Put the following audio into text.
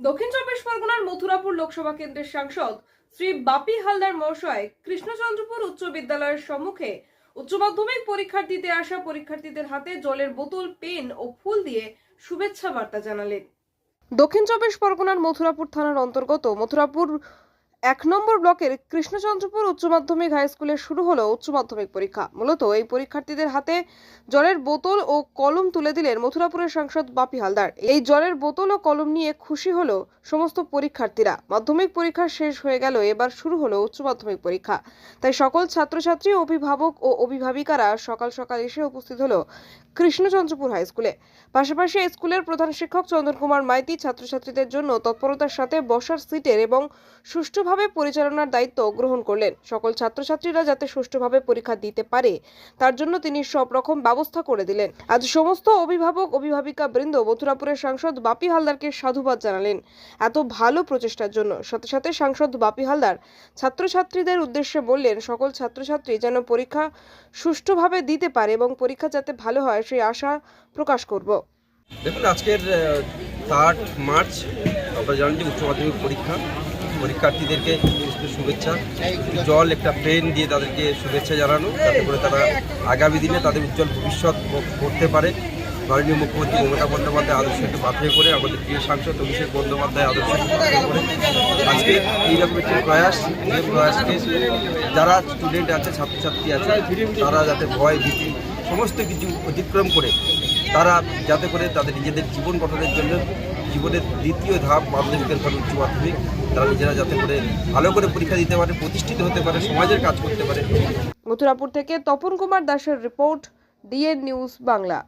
দক্ষিণ চব্বিশ পরগনার মথুরাপুর লোকসভা কেন্দ্রের সাংসদ শ্রী বাপি হালদার মহাশয় কৃষ্ণচন্দ্রপুর উচ্চ বিদ্যালয়ের সম্মুখে উচ্চ মাধ্যমিক পরীক্ষার্থীতে আসা পরীক্ষার্থীদের হাতে জলের বোতল, পেন ও ফুল দিয়ে শুভেচ্ছা বার্তা জানালেন। দক্ষিণ চব্বিশ পরগনার মথুরাপুর থানার অন্তর্গত মথুরাপুর এক নম্বর ব্লকের কৃষ্ণচন্দ্রপুর উচ্চ মাধ্যমিক হাই স্কুলে শুরু হলো উচ্চ মাধ্যমিক পরীক্ষা। মূলত এই পরীক্ষার্থীদের হাতে জলের বোতল ও কলম তুলে দিলেন মথুরাপুরের সাংসদ বাপি হালদার। এই জলের বোতল ও কলম নিয়ে খুশি হলো সমস্ত পরীক্ষার্থীরা। মাধ্যমিক পরীক্ষা শেষ হয়ে গেল, এবার শুরু হলো উচ্চ মাধ্যমিক পরীক্ষা। তাই সকল ছাত্রছাত্রী, অভিভাবক ও অভিভাবিকারা সকাল সকাল এসে উপস্থিত হলো কৃষ্ণচন্দ্রপুর হাই স্কুলে পাশাপাশি স্কুলের প্রধান শিক্ষক চন্দন কুমার মাইতি ছাত্রছাত্রীদের জন্য তৎপরতার সাথে বসার সিটের এবং সুষ্ঠুভাবে পরিচালনার দায়িত্ব গ্রহণ করলেন। সকল ছাত্রছাত্রীরা যাতে সুষ্ঠুভাবে পরীক্ষা দিতে পারে, তার জন্য তিনি সব রকম ব্যবস্থা করে দিলেন। আজ সমস্ত অভিভাবক, অভিভাবিকা বৃন্দ মথুরাপুরের সাংসদ বাপি হালদারকে সাধুবাদ জানালেন এত ভালো প্রচেষ্টার জন্য। সাথে সাথে সাংসদ বাপি হালদার ছাত্রছাত্রীদের উদ্দেশ্যে বললেন, সকল ছাত্রছাত্রী যেন পরীক্ষা সুষ্ঠুভাবে দিতে পারে এবং পরীক্ষা যাতে ভালো হয় সেই আশা প্রকাশ করব। দেখুন, আজকের থার্ড মার্চ আমরা জানি যে উচ্চ মাধ্যমিক পরীক্ষা। পরীক্ষার্থীদেরকে শুভেচ্ছা। জল একটা পেন দিয়ে তাদেরকে শুভেচ্ছা জানানো, যাতে করে তারা আগামী দিনে তাদের উজ্জ্বল ভবিষ্যৎ করতে পারে। মাননীয় মুখ্যমন্ত্রী মমতা বন্দ্যোপাধ্যায় আদর্শকে মাথায় করে, আমাদের প্রিয় সাংসদ অভিষেক বন্দ্যোপাধ্যায় আদর্শকে করে। আজকে এইরকম একটি প্রয়াস, যে প্রয়াসকে যারা স্টুডেন্ট আছে, ছাত্রছাত্রী আছে, তারা যাতে ভয় ভীতি সমস্ত কিছু অতিক্রম করে তারা যাতে করে তাদের নিজেদের জীবন গঠনের জন্য জীবনের দ্বিতীয় ধাপ মাধ্যমিকের ফলে উচ্চ মাধ্যমিক, তারা নিজেরা যাতে করে ভালো করে পরীক্ষা দিতে পারে, প্রতিষ্ঠিত হতে পারে, সমাজের কাজ করতে পারে। মথুরাপুর থেকে তপন কুমার দাসের রিপোর্ট, ডিএন নিউজ বাংলা।